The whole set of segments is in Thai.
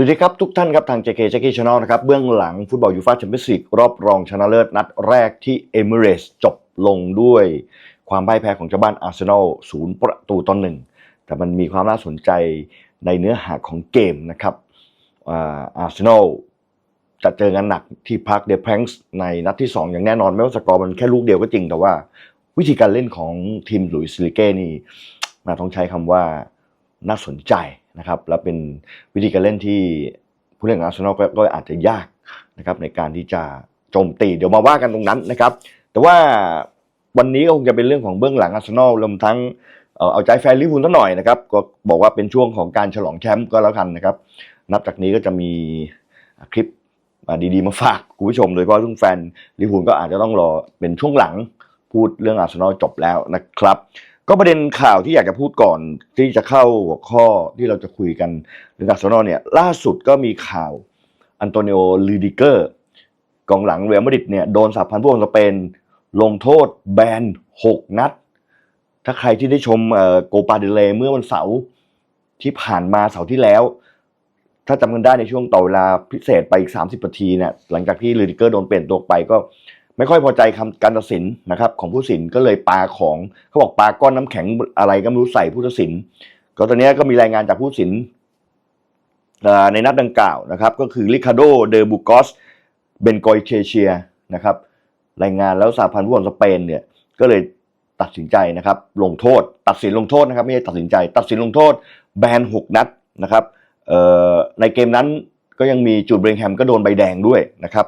สวัสดีครับ ทุกท่านครับ ทาง JK Jackie Channel นะครับ เบื้องหลังฟุตบอลยูฟ่าแชมเปี้ยนส์ลีกรอบรองชนะเลิศนัดแรกที่เอมิเรสจบลงด้วยความพ่ายแพ้ของเจ้าบ้านอาร์เซนอลศูนย์ประตูต่อหนึ่งแต่มันมีความน่าสนใจในเนื้อหาของเกมนะครับอาร์เซนอลจะเจอกันหนักที่พาร์คเดอะแพงส์ในนัดที่ 2 อย่างแน่นอนไม่ว่าสกอร์มันแค่ลูกเดียวก็จริง แต่ว่าวิธีการเล่นของทีมหลุยส์ลิเก้นี่น่าต้องใช้คำว่าน่าสนใจ นะครับและเป็นวิธีการเล่นที่ผู้เล่นของอาร์เซนอลก็อาจจะยากนะครับในการที่จะโจมตีเดี๋ยวมาว่ากันตรงนั้นนะครับ แต่ว่าวันนี้ก็คงจะเป็นเรื่องของเบื้องหลังอาร์เซนอลรวมทั้งเอ่อเอาใจแฟนลิเวอร์พูลสักหน่อยนะครับก็บอกว่าเป็นช่วงของการฉลองแชมป์ก็แล้วกันนะครับ นับจากนี้ก็จะมีคลิปดีๆมาฝากคุณผู้ชม โดยเฉพาะทุกแฟนลิเวอร์พูลก็อาจจะต้องรอเป็นช่วงหลังพูดเรื่องอาร์เซนอลจบแล้วนะครับ ก็ประเด็นข่าวที่อยากจะพูดก่อนที่จะเข้าหัวข้อที่เราจะคุยกันเรื่องอาร์เซนอลเนี่ยล่าสุดก็มีข่าวอันโตนิโอลูดิเกอร์กองหลังเรอัลมาดริดเนี่ยโดนสาพันธ์ผู้ของสเปนลงโทษแบน 6 นัด ถ้าใครที่ได้ชมโกปาเดเลเมื่อวันเสาร์ที่ผ่านมาเสาร์ที่แล้ว ถ้าจำกันได้ในช่วงต่อเวลาพิเศษไปอีก 30นาทีเนี่ยหลังจากที่ลูดิเกอร์โดนเปลี่ยนตัวไปก็ ไม่ค่อยพอใจคำการตัดสินนะครับ ของผู้ตัดสินก็เลยปาของเขาบอกปาก้อนน้ำแข็งอะไรก็ไม่รู้ใส่ผู้ตัดสิน ก็ตอนนี้ก็มีรายงานจากผู้ตัดสินในนัดดังกล่าวนะครับ ก็คือริคาโดเดบูกอสเบนกอยเคเชียนะครับ รายงานแล้วสาพันธ์ฟุตบอลสเปนเนี่ยก็เลยตัดสินใจนะครับ ลงโทษ ตัดสินลงโทษนะครับ ไม่ใช่ตัดสินใจ ตัดสินลงโทษ แบนหกนัดนะครับในเกมนั้นก็ยังมีจูดเบรงแฮมก็โดนใบแดงด้วยนะครับ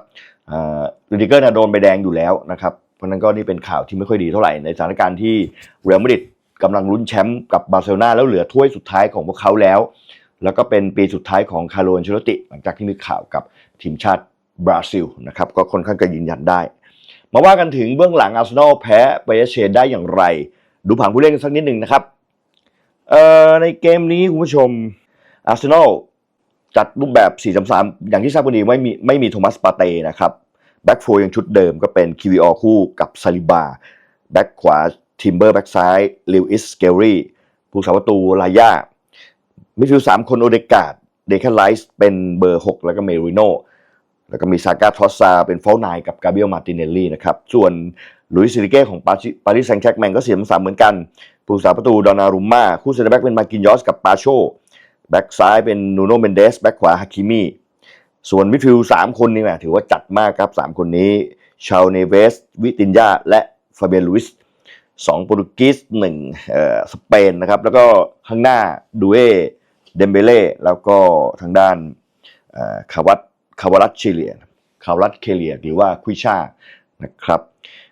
ลูดิเกอร์น่ะโดนใบแดงอยู่แล้วนะครับ เพราะนั้นก็นี่เป็นข่าวที่ไม่ค่อยดีเท่าไหร่ในสถานการณ์ที่เรอัลมาดริดกำลังลุ้นแชมป์กับบาร์เซโลนาแล้วเหลือถ้วยสุดท้ายของพวกเขาแล้ว แล้วก็เป็นปีสุดท้ายของคาร์โลนเชลติ หลังจากที่มีข่าวกับทีมชาติบราซิลนะครับก็ค่อนข้างจะยืนยันได้ มาว่ากันถึงเบื้องหลังอาร์เซนอลแพ้ไบเอเชนได้อย่างไร ดูผังผู้เล่นกันสักนิดหนึ่งนะครับในเกมนี้คุณผู้ชมอาร์เซนอล จัดรูปแบบ 4-3-3 อย่างที่ทราบกันดีไม่มีไม่มีโทมัสปาเต้นะครับแบ็กโฟยังชุดเดิมก็เป็นคิวิออคู่กับซาลิบาแบ็กขวาทิมเบอร์แบ็กซ้ายลิวอิสสเกลรี่ผู้สาประตูลายามิดฟิลด์สามคนโอเดกาดเดคันไลส์เป็นเบอร์ 6 แล้วก็เมริโนแล้วก็มีซากาทอสซาเป็นฟอลไนกับกาเบรียลมาติเนลลี่นะครับ ส่วนลุยซิลิเก้ของปารีสแซงต์แจ็คแมงก็เสียมสามเหมือนกัน ผู้สาประตูดอนารุมมาคู่เซนเตอร์แบ็กเป็นมากินยอสกับปาโช แบ็กซ้ายเป็นนูโนเมนเดสแบ็กขวาฮาคิมีส่วนมิดฟิลด์สามคนนี่แหละถือว่าจัดมากครับสามคนนี้ ชา l เนเวส วิตินยาและฟาเบียนลุสสองโปรตุเกสหนึ่งเอ่อสเปนนะครับ แล้วก็ข้างหน้าดูเอเดมเบเล่แล้วก็ทางด้านเอ่อคาวัตคาวารัตเชเลียคาวรัตเคเลียหรือว่าคุยชานะครับ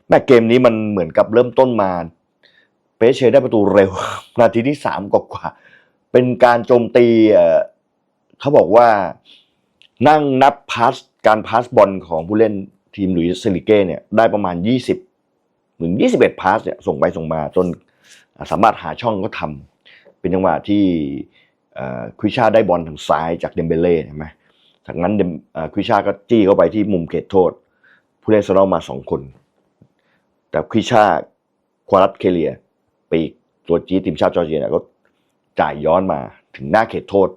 แม่เกมนี้มันเหมือนกับเริ่มต้นมา เปเชได้ประตูเร็ว นาทีที่สามกว่า เป็นการโจมตีเขาบอกว่านั่งนับพาสการพาสบอลของผู้เล่นทีมหลุยส์เซลิเก้เนี่ยได้ประมาณ 20 ถึง 21 พาสเนี่ยส่งไปส่งมาจนสามารถหาช่องก็ทำเป็นจังหวะที่ควิชาได้บอลทางซ้ายจากเดมเบเล่ใช่ไหมจากนั้นควิชาก็จี้เข้าไปที่มุมเขตโทษ ผู้เล่นซานอลมาสองคน แต่ควิชาควารัตเคเลียปีกตัวจี้ทีมชาติจอร์เจียเนี่ยก็ จ่ายย้อนมาถึงหน้าเขตโทษ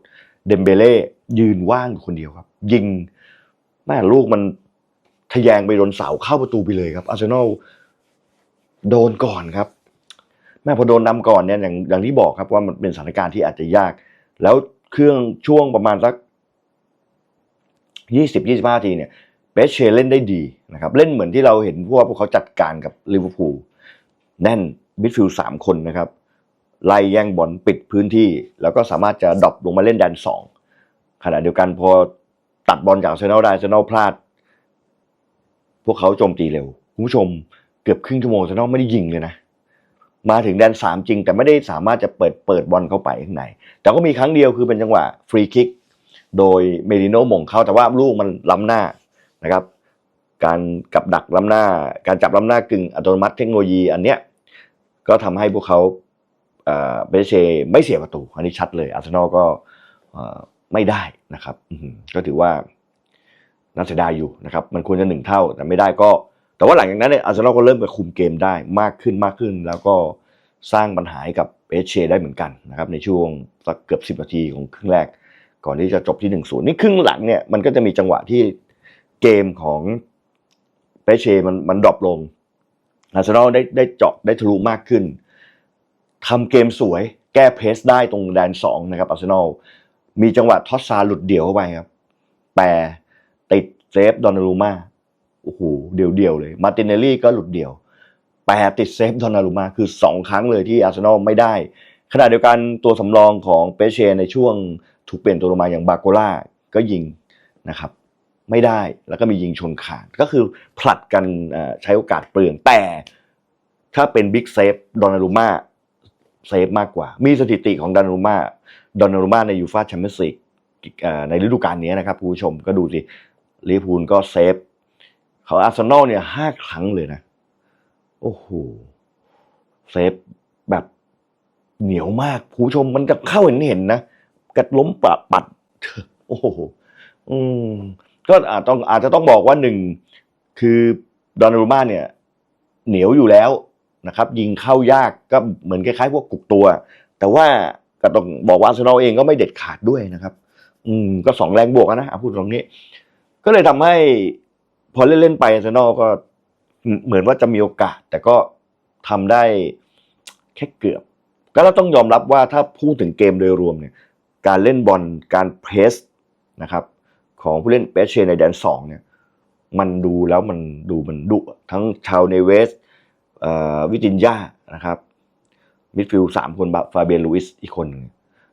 เดมเบเล่ยืนว่างอยู่คนเดียวครับ ยิงแม่ลูกมันทะแยงไปโดนเสาเข้าประตูไปเลยครับอาร์เซนอลโดนก่อนครับ แม่พอโดนนำก่อนเนี่ยอย่างอย่างที่บอกครับว่ามันเป็นสถานการณ์ที่อาจจะยาก แล้วเครื่องช่วงประมาณสักยี่สิบยี่สิบห้าทีเนี่ยเบสเชเล่นได้ดีนะครับ เล่นเหมือนที่เราเห็นพวกพวกเขาจัดการกับลิเวอร์พูลแน่นมิดฟิลด์สามคนนะครับ ไล่แย่งบอลปิดพื้นที่ แล้วก็สามารถจะดรอปลงมาเล่นแดนสองขณะเดียวกันพอตัดบอลจากเซนอลได้เซนอลพลาด พวกเขาโจมตีเร็วคุณผู้ชมเกือบครึ่งชั่วโมงเซนอลไม่ได้ยิงเลยนะมาถึงแดนสามจริง แต่ไม่ได้สามารถจะเปิดเปิดบอลเข้าไปข้างในแต่ก็มีครั้งเดียวคือเป็นจังหวะฟรีคิกโดยเมริโนหม่งเข้าแต่ว่าลูกมันล้ำหน้านะครับ การกับดักล้ำหน้า การจับล้ำหน้ากึ่งอัตโนมัติเทคโนโลยีอันเนี้ยก็ทำให้พวกเขา เบเชไม่เสียประตู อันนี้ชัดเลย อาร์เซนอลก็ไม่ได้นะครับก็ถือว่าน่าเสียดายอยู่นะครับ มันควรจะหนึ่งเท่าแต่ไม่ได้ก็ แต่ว่าหลังจากนั้นเนี่ยอาร์เซนอลก็เริ่มไปคุมเกมได้มากขึ้นมากขึ้น แล้วก็สร้างปัญหาให้กับเบเชได้เหมือนกันนะครับ ในช่วงสักเกือบสิบนาทีของครึ่งแรก ก่อนที่จะจบที่หนึ่งศูนย์นี่ครึ่งหลังเนี่ยมันก็จะมีจังหวะที่เกมของเปเชมันมันดรอปลงอาร์เซนอลได้ได้เจาะได้ทะลุมากขึ้น ทำเกมสวยแก้เพสได้ตรงแดนสองนะครับอาร์เซนอลมีจังหวะทอสซาหลุดเดี่ยวเข้าไปครับแปรติดเซฟดอนนารูมาโอ้โหเดี่ยวเดียวๆเลย มาตินเนลลี่ก็หลุดเดี่ยวแปรติดเซฟดอนนารูมาคือสองครั้งเลยที่อาร์เซนอลไม่ได้ ขณะเดียวกันตัวสำรองของเปเชในช่วงถูกเปลี่ยนตัวลงมาอย่างบาโกล่าก็ยิงนะครับไม่ได้แล้วก็มียิงชนขาดก็คือผลัดกันใช้โอกาสเปลืองแต่ถ้าเป็นบิ๊กเซฟดอนนารูมา เซฟมากกว่า มีสถิติของดอนนารูมาดอนนารูมาในยูฟาแชมเปี้ยนส์ลีกในฤดูกาลนี้นะครับผู้ชมก็ดูสิลิเวอร์พูลก็เซฟของอาร์เซนอลเนี่ยห้าครั้งเลยนะ โอ้โหเซฟแบบเหนียวมากผู้ชมมันจะเข้าเห็นเห็นนะกัดล้มปะปัด โอ้โหอืมก็อาจต้องอาจจะต้องบอกว่าหนึ่งคือดอนนารูมาเนี่ย เหนียวอยู่แล้ว นะครับยิงเข้ายากก็เหมือนคล้ายๆพวกกุกตัว แต่ว่าก็ต้องบอกว่าอาร์เซนอลเองก็ไม่เด็ดขาดด้วยนะครับ อืมก็สองแรงบวกนะพูดตรงนี้ ก็เลยทำให้พอเล่นๆไปอาร์เซนอลก็เหมือนว่าจะมีโอกาส แต่ก็ทำได้แค่เกือบ ก็เราต้องยอมรับว่าถ้าพูดถึงเกมโดยรวมเนี่ย การเล่นบอลการเพรสนะครับ ของผู้เล่นเปเชในแดนสองเนี่ย มันดูแล้วมันดูมันดุทั้งชาวเนเวส วิจินยานะครับมิดฟิลด์สามคนบะฟาเบียนลูอิสอีกคน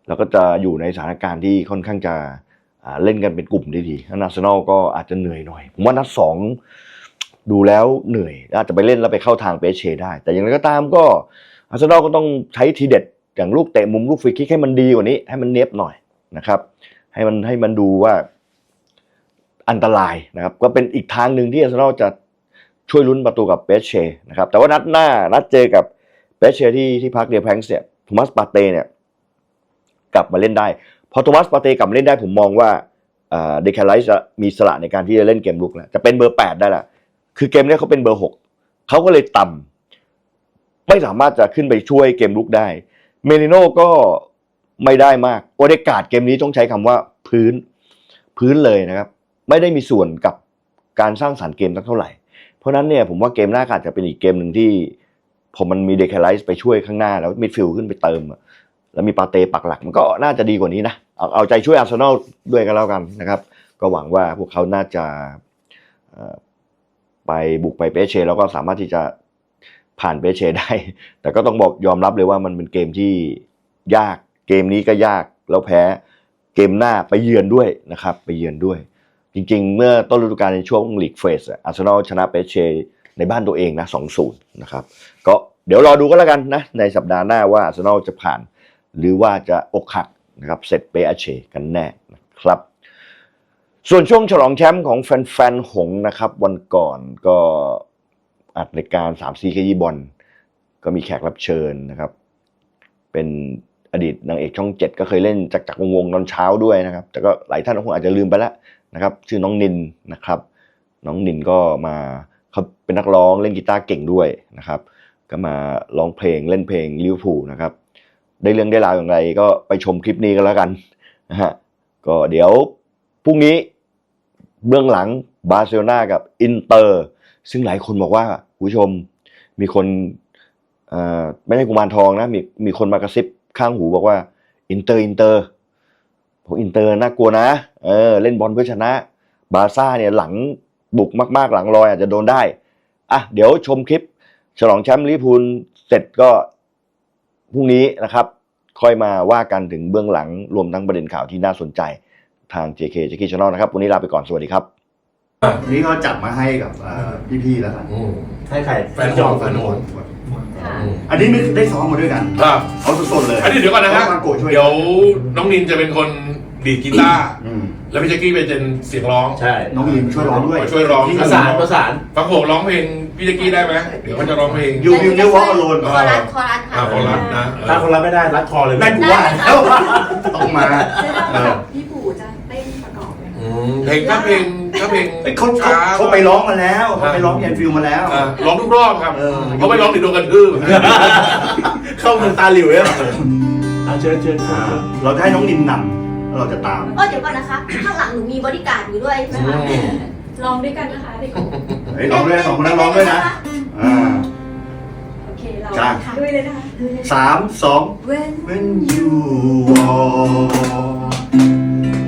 แล้วก็จะอยู่ในสถานการณ์ที่ค่อนข้างจะเล่นกันเป็นกลุ่มได้ดีนาร์เซนอลก็อาจจะเหนื่อยหน่อย ผมว่านัดสองดูแล้วเหนื่อย อาจจะไปเล่นแล้วไปเข้าทางเปเชได้ แต่อย่างไรก็ตามก็อาร์เซนอลก็ต้องใช้ทีเด็ด อย่างลูกเตะมุมลูกฟรีคิกให้มันดีกว่านี้ ให้มันเนียบหน่อยนะครับ ให้มันให้มันดูว่าอันตรายนะครับ ก็เป็นอีกทางหนึ่งที่อาร์เซนอลจะ ช่วยลุ้นประตูกับเปเชนะครับแต่ว่านัดหน้านัดเจอกับเปเชที่ที่พักเดียแพงส์เนี่ยโทมัสปาเต้เนี่ยกลับมาเล่นได้พอโทมัสปาเต้กลับมาเล่นได้ผมมองว่าเดคาไลซ์จะมีสละในการที่จะเล่นเกมลุกแล้วจะเป็นเบอร์แปดได้ละคือเกมนี้เขาเป็นเบอร์หกเขาก็เลยต่ำไม่สามารถจะขึ้นไปช่วยเกมลุกได้เมริโน่ก็ไม่ได้มากโอเดกาดเกมนี้ต้องใช้คำว่าพื้นพื้นเลยนะครับ ไม่ได้มีส่วนกับการสร้างสรรค์เกมสักเท่าไหร่ เพราะนั้นเนี่ยผมว่าเกมหน้าก็อาจจะเป็นอีกเกมหนึ่งที่ผมมันมีเดคาไลซ์ไปช่วยข้างหน้าแล้วมิดฟิลด์ขึ้นไปเติม แล้วมีปาเต้ปักหลักมันก็น่าจะดีกว่านี้นะ เอาเอาใจช่วยอาร์เซนอลด้วยกันแล้วกันนะครับ ก็หวังว่าพวกเขาน่าจะไปบุกไปเปเชแล้วก็สามารถที่จะผ่านเปเชได้ แต่ก็ต้องบอกยอมรับเลยว่ามันเป็นเกมที่ยากเกมนี้ก็ยากแล้วแพ้เกมหน้าไปเยือนด้วยนะครับ ไปเยือนด้วย จริงๆ เมื่อต้นฤดูกาลในช่วงลีกเฟสอาร์เซนอลชนะเปเชในบ้านตัวเองนะ2-0นย์นะครับ ก็เดี๋ยวรอดูก็แล้วกันนะ ในสัปดาห์หน้าว่าอาร์เซนอลจะผ่าน หรือว่าจะอกหักนะครับเสร็จเปเชกันแน่นะครับ ส่วนช่วงฉลองแชมป์ของแฟนๆหงนะครับ วันก่อนก็อัดรายการ3 4ขยี้บอลก็มีแขกรับเชิญนะครับ เป็นอดีตนางเอกช่องเจ็ดก็เคยเล่นจากจากวงๆตอนเช้าด้วยนะครับ แต่ก็หลายท่านคงอาจจะลืมไปแล้ว นะครับชื่อน้องนินนะครับน้องนินก็มาเขาเป็นนักร้องเล่นกีตาร์เก่งด้วยนะครับก็มาร้องเพลงเล่นเพลงลิเวอร์พูลนะครับได้เรื่องได้ราวอย่างไรก็ไปชมคลิปนี้กันแล้วกันนะฮะก็เดี๋ยวพรุ่งนี้เบื้องหลังบาร์เซโลนากับอินเตอร์ซึ่งหลายคนบอกว่าผู้ชมมีคนอ่อไม่ใช่กุมารทองนะมีมีคนมากระซิบข้างหูบอกว่าอินเตอร์อินเตอร์ ผมอินเตอร์น่ากลัวนะ เออ เล่นบอลเพื่อชนะ บาร์ซ่าเนี่ยหลังบุกมากๆ หลังลอยอาจจะโดนได้ อะ เดี๋ยวชมคลิป ฉลองแชมป์ลิเวอร์พูลเสร็จก็พรุ่งนี้นะครับ ค่อยมาว่ากันถึงเบื้องหลังรวมทั้งประเด็นข่าวที่น่าสนใจทาง JK JK Channel นะครับ วันนี้ลาไปก่อน สวัสดีครับวันนี้เขาจัดมาให้กับเอ่อพี่ๆแล้วกันอืมให้ใครแฟนจองแฟนโหนค่ะอืมอันนี้ไม่ได้ซ้อมมาด้วยกัน ครับ เอาสดๆเลย อันนี้เดี๋ยวก่อนนะฮะพรามาโกะช่วย เดี๋ยวน้องนินจะเป็นคน ดีดกีตาร์อืมแล้วพี่แจ็กกี้เป็นเสียงร้องใช่น้องลินช่วยร้องด้วยช่วยร้องที่ประสานประสานฟังโขกร้องเพลงพี่แจ็กกี้ได้ไหมเดี๋ยวเขาจะร้องเพลง ยูวิวเนวอลโลนคอรัสคอรัสอ่าค่ะโครัสนะเอถ้าอคนรับไม่ได้รัดคอเลยนั่นกูว่าแล้วต้องมาจะเอได้อแบบพี่ปู่จะเต้นประกอบไหมอืมเพลงถ้าเพลงถ้าเพลงเอ้ยเขาเขาช้เขาไปร้องมาแล้วเขาไปร้องเอ็นฟิลมาแล้ว อ่าร้องทุกรอบครับเออ เขาไม่ร้องติดโดนกระทืบเข้าเมืองตาหลิวเนี่ยเอาเชิญเชิญครับเราจะให้น้องนินน เราจะตามก็เดี๋ยวก่อนนะคะ ข้างหลังหนูมีบริการดอยู่ด้วยใช่ไหมคะลองด้วยกันนะคะเด็กเฮ้ยร้องด้วยสองคนนั้นร้องด้วยนะ อ่า โอเคเราจ้าด้วยเลยนะคะสามสอง When When you walk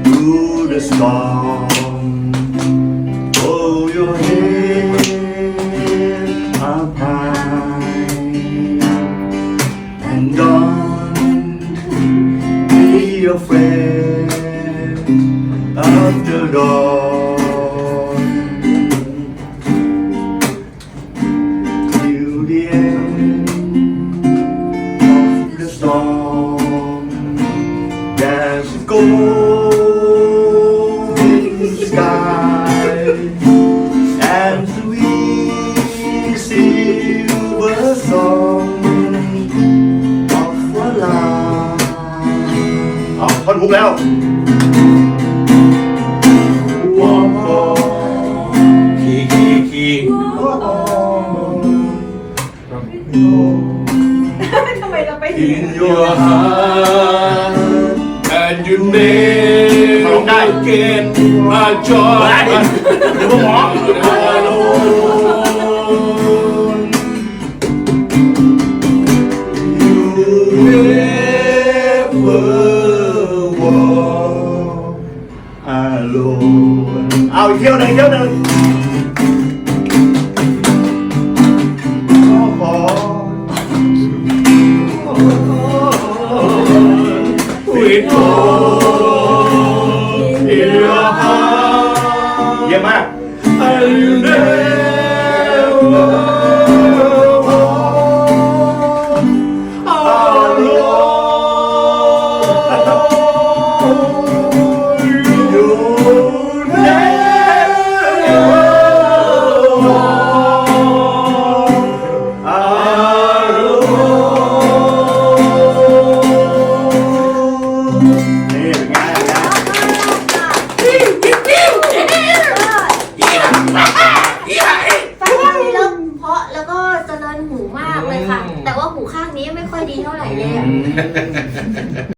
through the storm, of the dawn. Till the end of the storm. There's a golden sky and sweet silver song of a love. เอาท่อนฮุกแล้ว get a joy หรือว่าหมอ alone. You never walk alone. เอาอีกเที่ยว your heart. Yeah, man.